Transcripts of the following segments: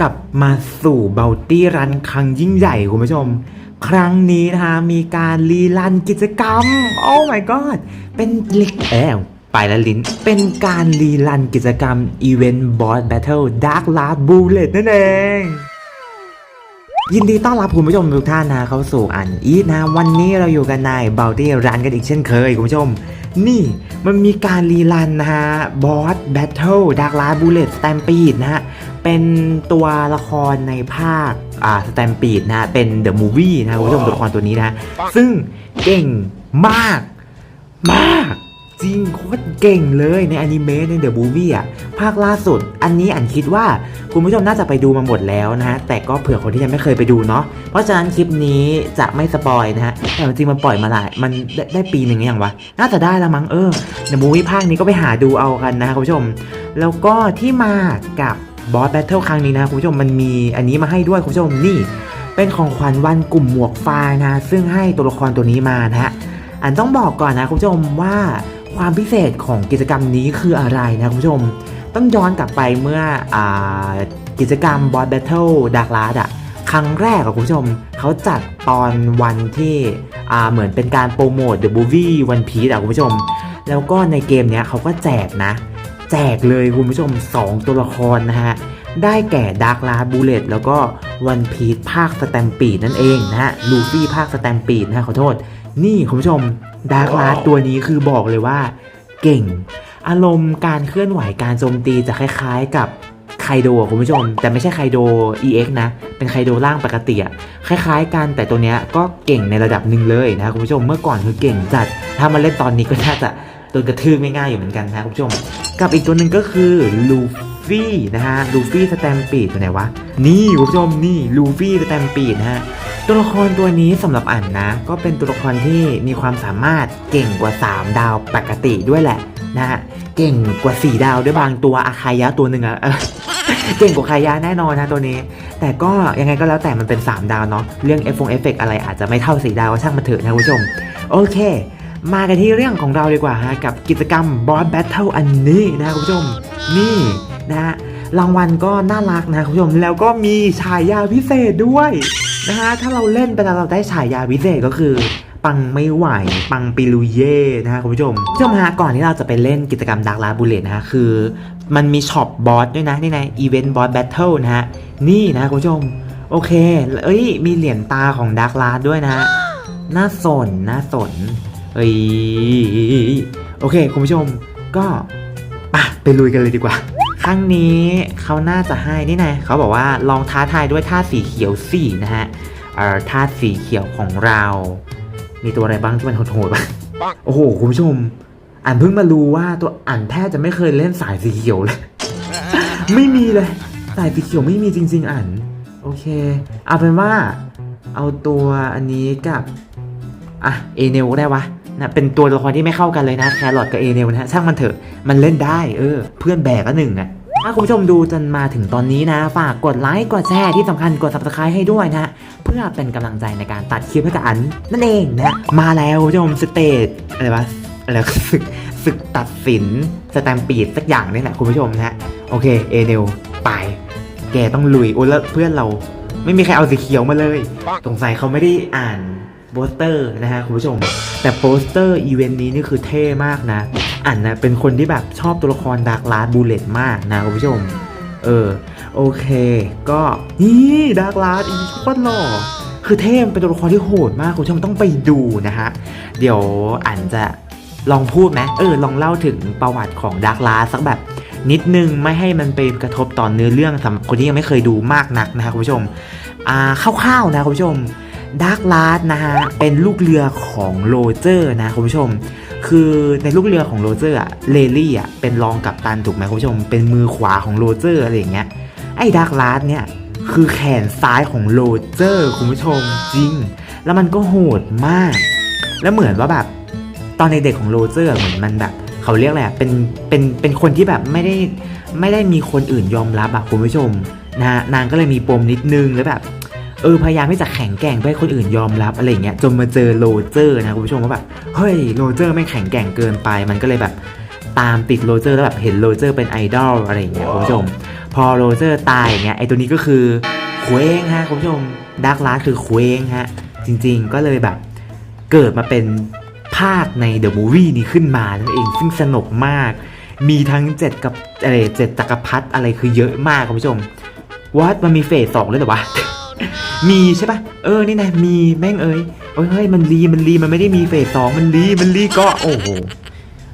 กลับมาสู่เบลตี้รันครั้งยิ่งใหญ่คุณผู้ชม ครั้งนี้นะคะมีการรีลันกิจกรรม โอ้ my god เป็นลิกเอวไปแล้วลิ้น เป็นการรีลันกิจกรรม Event Boss Battle Dark Last Bullet นั่นเองยินดีต้อนรับคุณผู้ชมทุกท่านนะเข้าสู่อันอีทนะ วันนี้เราอยู่กันในเบลตี้รันกันอีกเช่นเคยคุณผู้ชม นี่มันมีการรีลันนะฮะบอสแบทเทิลดาร์กลาบูเลตสแตมปีดนะฮะ เป็นตัวละครในภาคอ่าสแตมปีดนะฮะเป็นเดอะมูฟวี่นะคุณผู้ชมตัวละครตัวนี้นะ ซึ่งเก่งมากมากจริงโคตรเก่งเลยในอนิเมะในเดอะมูฟวี่อะภาคล่าสุด อันนี้อันคิดว่าคุณผู้ชมน่าจะไปดูมาหมดแล้วนะฮะ แต่ก็เผื่อคนที่ยังไม่เคยไปดูเนาะเพราะฉะนั้นคลิปนี้จะไม่สปอยนะฮะ แต่จริงๆมันปล่อยมาหลายมันได้ได้ปีหนึ่งยังวะ น่าจะได้ละมั้งเออในมูวี่ภาคนี้ก็ไปหาดูเอากันนะคุณผู้ชม แล้วก็ที่มากับ บอสแบทเทิลครั้งนี้นะคุณผู้ชมมันมีอันนี้มาให้ด้วยคุณผู้ชมนี่ เป็นของขวัญวันกลุ่มหมวกฟางนะ ซึ่งให้ตัวละครตัวนี้มานะฮะอันต้องบอกก่อนนะคุณผู้ชมว่าความพิเศษของกิจกรรมนี้คืออะไรนะคุณผู้ชม ต้องย้อนกลับไปเมื่ออกิจกรรมบอสแบทเทิลดักลาดอะครั้งแรกอะคุณผู้ชมเขาจัดตอนวันที่เหมือนเป็นการโปรโมท The Movie One Piece อะคุณผู้ชม แล้วก็ในเกมเนี้ยเขาก็แจกนะ แจกเลยคุณผู้ชม 2 ตัวละครนะฮะ ได้แก่ดาร์ l ลาบูเลตแล้วก็วันพี e ภาคสแตมปีดนั่นเองนะฮะลูฟี่ภาคสแตมปีดนะฮะขอโทษ นี่คุณผู้ชมดาร์ l ลาตัวนี้คือบอกเลยว่า เก่ง อารมณ์การเคลื่อนไหวการโจมตีจะคล้ายๆกับไคโดอะคุณผู้ชม แต่ไม่ใช่ไคโด EX นะ เป็นไคโดร่างปกติอะคล้ายๆกันแต่ตัวเนี้ยก็เก่งในระดับหนึ่งเลยนะคุณผู้ชมเมื่อก่อนคือเก่งจัด ถ้ามาเล่นตอนนี้ก็น่าจะ โดนกระทืบไม่ง่ายอยู่เหมือนกันนะคุณผู้ชม กับอีกตัวหนึ่งก็คือลูฟี่นะฮะลูฟี่สแตมปีดตัวไหนวะ นี่คุณผู้ชมนี่ลูฟี่สแตมปีดนะฮะตัวละครตัวนี้สำหรับอ่านนะ ก็เป็นตัวละครที่มีความสามารถเก่งกว่า 3 ดาวปกติด้วยแหละนะฮะเก่งกว่า 4 ดาวด้วยบางตัวอาคายะตัวหนึ่งอะเก่งกว่าคายะแน่นอนนะตัวนี้ แต่ก็ยังไงก็แล้วแต่มันเป็น 3 ดาวเนาะเรื่องเอฟฟงเอฟเฟกอะไรอาจจะไม่เท่า 4 ดาวช่างมันเถอะนะคุณผู้ชม โอเค มากันที่เรื่องของเราดีกว่าฮะกับกิจกรรมบอสแบทเทิลอันนี้นะคุณผู้ชม นี่นะฮะรางวัลก็น่ารักนะคุณผู้ชมแล้วก็มีฉายาพิเศษด้วยนะฮะถ้าเราเล่นไปแล้วเราได้ฉายาพิเศษก็คือปังไม่ไหว ปังปิลุเย่นะฮะคุณผู้ชมคุณผู้ชมฮะก่อนที่เราจะไปเล่นกิจกรรมดักลาบูเลตนะฮะคือ มันมีช็อปบอสด้วยนะนี่ไงอีเวนต์บอสแบทเทิลนะฮะนี่นะคุณผู้ชม โอเค เอ้ย มีเหรียญตาของดักลาด้วยนะน่าสนน่าสน เอ้ยโอเค คุณผู้ชมก็ปะไปลุยกันเลยดีกว่า ครั้งนี้เขาน่าจะให้นี่ไงเขาบอกว่าลองท้าทายด้วยท่าสีเขียวสี่นะฮะเอ่อท่าสีเขียวของเรา มีตัวอะไรบ้างที่มันโหดๆบ้างโอ้โห คุณผู้ชมอ่านเพิ่งมารู้ว่าตัวอ่านแทบจะไม่เคยเล่นสายสีเขียวเลย ไม่มีเลย สายสีเขียวไม่มีจริง ๆอ่านโอเค เอาเป็นว่า เอาตัวอันนี้กับ อะเอเนลก็ได้วะนะเป็นตัวละครที่ไม่เข้ากันเลยนะแครอทกับเอเนลนะฮะช่างมันเถอะมันเล่นได้เออ เพื่อนแบกก็หนึ่งอะถ้าคุณผู้ชมดูจนมาถึงตอนนี้นะ ฝากกดไลค์กดแชร์ที่สำคัญกด subscribe ให้ด้วยนะฮะเพื่อเป็นกำลังใจในการตัดคลิปให้กับอัน นั่นเองนะมาแล้วคุณผู้ชมสเตจอะไรวะอะไรวะศึกศึกตัดสินสแตมปีดสักอย่างนี่แหละคุณผู้ชมนะฮะโอเคเอเนลไปแกต้องลุยโอ้แล้วเพื่อนเรา ไม่มีใครเอาสีเขียวมาเลย สงสัยเขาไม่ได้อ่าน โปสเตอร์นะฮะคุณผู้ชม แต่โปสเตอร์อีเวนต์นี้นี่คือเท่มากนะอ่านนะเป็นคนที่แบบชอบตัวละครดาร์กลาร์บูเลตมากนะคุณผู้ชม เออ โอเค ก็นี่ดาร์กลาร์อีโคตรหล่อคือเท่มเป็นตัวละครที่โหดมากคุณผู้ชมต้องไปดูนะฮะเดี๋ยวอ่านจะลองพูดไหมเออลองเล่าถึงประวัติของดาร์กลาร์สักแบบนิดนึงไม่ให้มันไปกระทบต่อเนื้อเรื่องสำหรับคนที่ยังไม่เคยดูมากนักนะฮะคุณผู้ชมอ่าคร่าวๆนะคุณผู้ชม ดาร์กลาร์นะฮะ เป็นลูกเรือของโรเจอร์นะคุณผู้ชม คือในลูกเรือของโรเจอร์อะเลลี่อะเป็นรองกัปตันถูกไหมคุณผู้ชม เป็นมือขวาของโรเจอร์อะไรอย่างเงี้ย ไอ้ดาร์กลาร์เนี่ยคือแขนซ้ายของโรเจอร์คุณผู้ชมจริง แล้วมันก็โหดมาก แล้วเหมือนว่าแบบตอนในเด็กของโรเจอร์เหมือนมันแบบ เขาเรียกอะไรอะเป็นเป็นเป็นคนที่แบบไม่ได้ไม่ได้มีคนอื่นยอมรับอะคุณผู้ชมนะฮะนางก็เลยมีปมนิดนึงแล้วแบบ เออพยายามที่จะแข็งแกร่งเพื่อให้คนอื่นยอมรับอะไรอย่างเงี้ยจนมาเจอโรเจอร์นะคุณผู้ชมว่าแบบเฮ้ยโรเจอร์ไม่งแข็งแกร่งเกินไป มันก็เลยแบบตามติดโรเจอร์แล้วแบบเห็นโรเจอร์เป็นไอดอลอะไรอย่างเงี้ยคุณผู้ชมพพอโรเจอร์ตายอย่างเงี้ยไอตัวนี้ก็คือเคว้งฮะคุณผู้ชมดาร์กลาสคือเคว้งฮะจริงๆก็เลยแบบเกิดมาเป็นภาคในเดอะมูวี่นี้ขึ้นมานั่นเองซึ่งสนุกมาก มีทั้งเจ็ดกับอะไรเจ็ดจักรพรรดิอะไรคือเยอะมากคุณผู้ชมวัดมันมีเฟสสองเลยเหรอวะ มีใช่ปะเออนี่นะมีแม่งเอ้ยเฮ้ยมันรีมันรีมันไม่ได้มีเฟสสองมันรีมันรีก็โอ้โห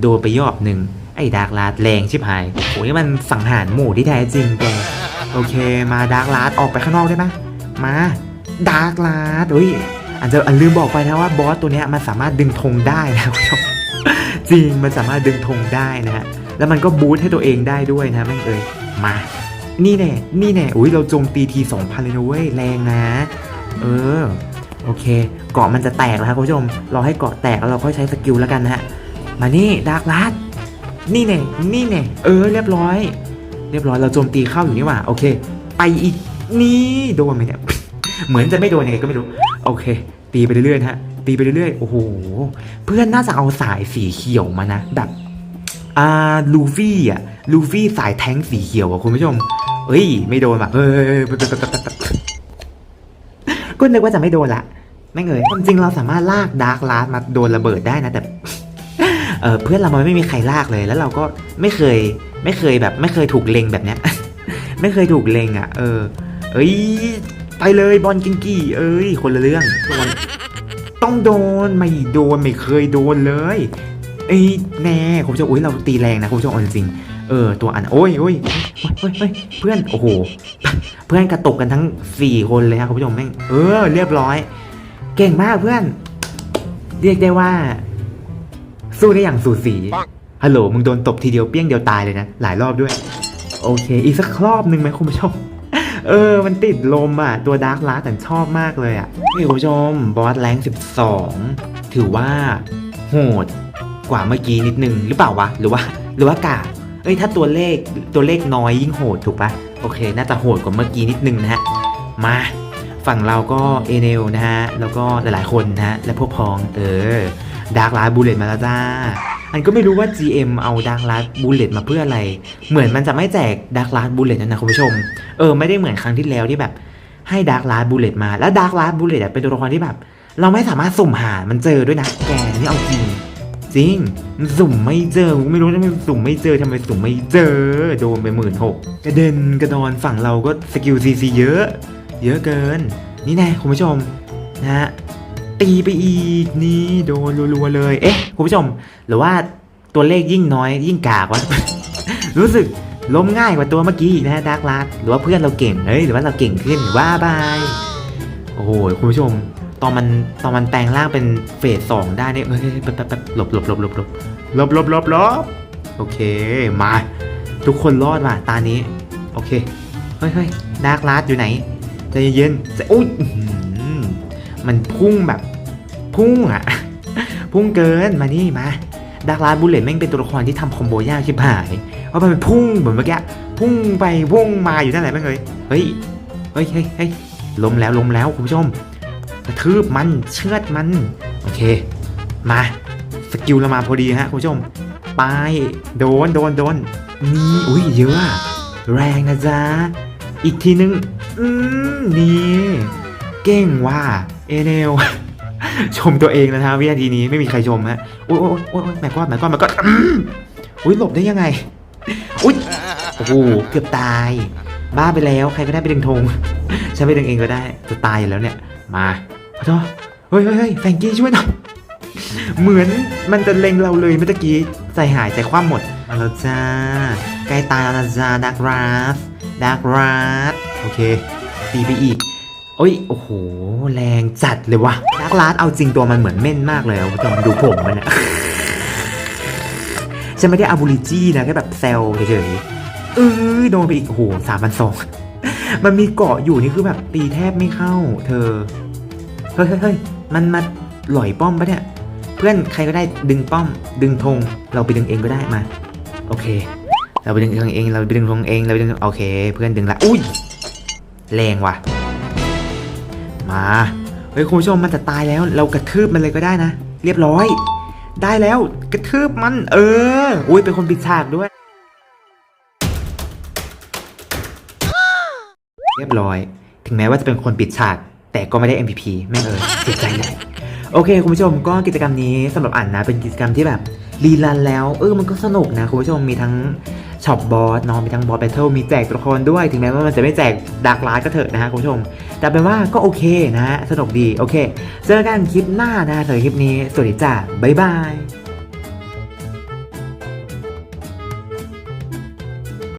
โดนไปยอบหนึ่งไอ้ดาร์กลาดแรงชิบหายโอ้ยมันสังหารหมู่ที่แท้จริงแกโอเคมาดาร์กลาดออกไปข้างนอกได้ปะมาดาร์กลาดเฮ้ยอันจะอันลืมบอกไปนะว่าบอสตัวเนี้ยมันสามารถดึงธงได้นะคุณผู้ชมจริงมันสามารถดึงธงได้นะฮะแล้วมันก็บูทให้ตัวเองได้ด้วยนะแม่งเอ้ยมา นี่แน่นี่แน่อุ้ยเราโจมตีทีสองพันเลยนะเว้ยแรงนะ เออ โอเค เกาะมันจะแตกแล้วครับคุณผู้ชม เราให้เกาะแตกแล้วเราค่อยใช้สกิลแล้วกันนะฮะ มานี่ดาร์กลัดนี่แน่นี่แน่เออ เรียบร้อย เรียบร้อยเราโจมตีเข้าอยู่นี่หว่า โอเค ไปอีกนี่โดนไหมเนี่ยเหมือนจะไม่โดนยังไงก็ไม่รู้ โอเค ตีไปเรื่อยๆฮะตีไปเรื่อยๆโอ้โหเพื่อนน่าจะเอาสายสีเขียวมานะแบบ อ่าลูฟี่อะลูฟี่สายแท้งสีเขียวอะคุณผู้ชม เอ้ย ไม่โดนแบบเฮ้ยก็นึกว่าจะไม่โดนละไม่เงยความจริงเราสามารถลากดาร์กลาสมาโดนระเบิดได้นะแต่เออเพื่อนเรามันไม่มีใครลากเลย แล้วเราก็ไม่เคย ไม่เคยแบบ ไม่เคยถูกเล็งแบบเนี้ย ไม่เคยถูกเล็งอะ เออ เอ้ยไปเลยบอลกิงกี้เอ้ย คนละเรื่องโดนต้องโดนไม่โดนไม่เคยโดนเลย เอ้ยแน่คุณผู้ชมอุ้ยเราตีแรงนะคุณผู้ชมเอาจริงเออตัวอันโอ้ยโอ้ยเฮ้ยเพื่อนโอ้โหเพื่อนกระตกกันทั้ง 4 คนเลยครับคุณผู้ชมแม่งเออเรียบร้อย เก่งมากเพื่อน เรียกได้ว่า สู้ได้อย่างสูสีฮัลโหลมึงโดนตบทีเดียวเปี้ยงเดียวตายเลยนะหลายรอบด้วย โอเค อีกสักรอบหนึ่งไหมคุณผู้ชมเออ มันติดลมอะ ตัวดาร์กลาแต่ชอบมากเลยอะนี่คุณผู้ชมบอสแรง12 ถือว่าโหด กว่าเมื่อกี้นิดนึงหรือเปล่าวะ หรือว่าหรือว่ากาเอ้ยถ้าตัวเลขตัวเลขน้อยยิ่งโหดถูกปะโอเค น่าจะโหดกว่าเมื่อกี้นิดนึงนะฮะมาฝั่งเราก็เอเนลนะฮะแล้วก็หลายๆคนนะฮะและพวกพ้องเออดาร์กลาบูเลตมาแล้วจ้าอันก็ไม่รู้ว่า GM เอาดาร์กลาบูเลตมาเพื่ออะไร เหมือนมันจะไม่แจกดาร์กลาบูเลตนะนะคุณผู้ชมเออไม่ได้เหมือนครั้งที่แล้วที่แบบให้ดาร์กลาบูเลตมาแล้วดาร์กลาบูเลตเป็นตัวละครที่แบบ เราไม่สามารถสุ่มหามันเจอด้วยนะแกนี่เอาจริง จริงมันสุ่มไม่เจอกูไม่รู้ทำไมสุ่มไม่เจอทำไมสุ่มไม่เจอ โดนไปหมื่นหกกระเด็นกระดอนฝั่งเราก็สกิลซีซีเยอะ เยอะเกิน นี่แน่คุณผู้ชมนะฮะตีไปอีกนี่โดนรัวๆเลย เอ๊ะคุณผู้ชม หรือว่าตัวเลขยิ่งน้อยยิ่งกากวะรู้สึกล้มง่ายกว่าตัวเมื่อกี้นะฮะดาร์กลาหรือว่าเพื่อนเราเก่งเฮ้ยหรือว่าเราเก่งขึ้นว่าบายโอ้โหคุณผู้ชม ตอนมันตอนมันแปลงร่างเป็นเฟสสองได้เนี่ยเฮ้ยแป๊บแป๊บแบหลบหลบหลบหลบหลบหลบหลบหลบหลบโอเคมา ทุกคนรอดว่ะตานี้ โอเค เฮ้ยเฮ้ยดาร์กลาสอยู่ไหนใจเย็นใจอุ้ยมันพุ่งแบบพุ่งอะ พุ่งเกินมานี่มาดาร์กลาสบุลเลตแม่งเป็นตัวละครที่ทำคอมโบยากชิบหายเพราะมันเป็นพุ่งเหมือนเมื่อกี้พุ่งไปพุ่งมาอยู่นั่นแหละแม่งเลยเฮ้ยเฮ้ยเฮ้ยเฮ้ยล้มแล้วล้มแล้วคุณผู้ชม กระทืบมันเชือดมัน โอเค มาสกิลเรามาพอดีฮะคุณผู้ชมไปโดนโดนโดนนี่อุ้ยเยอะแรงนะจ๊ะอีกทีนึงอืมนี่เก่งว่าเอเนลชมตัวเองนะฮะวินาทีนี้ไม่มีใครชมฮะโอ้ยโอ้ยโอ้ยแม่ก้อนแม่ก้อนแม่ก้อนอุ้ยหลบได้ยังไงอุ้ยโอ้โหเกือบตาย บ้าไปแล้วใครก็ได้ไปดึงธงฉันไปดึงเองก็ได้จะตายอยู่แล้วเนี่ยมา ขอโทษเฮ้ยเฮ้ยเฮ้ยแฟรงกี้ช่วยหน่อย เหมือนมันจะเล็งเราเลยเมื่อตะกี้ใจหายใจคว่ำหมด มาแล้วจ้า ใกล้ตายแล้วนะจ้าดักราสดักราสโอเค ตีไปอีกโอ้ย โอ้โห แรงจัดเลยวะดักราสเอาจริงตัวมันเหมือนเม่นมากเลยอะคุณผู้ชมดูผมมันอะฉันไม่ได้อาบูลิจี้นะแค่แบบแซลเฉยๆเออโดนไปอีกโอ้โหสามพันสองมันมีเกาะอยู่นี่คือแบบตีแทบไม่เข้า เธอ เฮ้ยเฮ้ยเฮ้ยมันมาหล่อยป้อมปะเนี่ย เพื่อนใครก็ได้ดึงป้อม ดึงธงเราไปดึงเองก็ได้มา โอเค เราไปดึงธงเอง เราไปดึงธงเองเราไปดึงโอเค เพื่อนดึงละอุ้ยแรงว่ะ มาเฮ้ยคุณผู้ชมมันจะตายแล้ว เรากระทืบมันเลยก็ได้นะ เรียบร้อย ได้แล้วกระทืบมัน เอออุ้ยเป็นคนปิดฉากด้วย เรียบร้อย ถึงแม้ว่าจะเป็นคนปิดฉาก แต่ก็ไม่ได้ MVP แม่งเออเสียใจเลยโอเค คุณผู้ชมก็กิจกรรมนี้สำหรับอันนะ เป็นกิจกรรมที่แบบรีลันแล้ว เออมันก็สนุกนะ คุณผู้ชมมีทั้งช็อปบอสเนาะมีทั้งบอสแบทเทิลมีแจกตัวละครด้วย ถึงแม้ว่ามันจะไม่แจกดักไลน์ก็เถอะนะฮะคุณผู้ชม แต่เป็นว่าก็โอเคนะฮะสนุกดี โอเค เจอกันคลิปหน้านะสำหรับคลิปนี้ สวัสดีจ้าบ๊ายบาย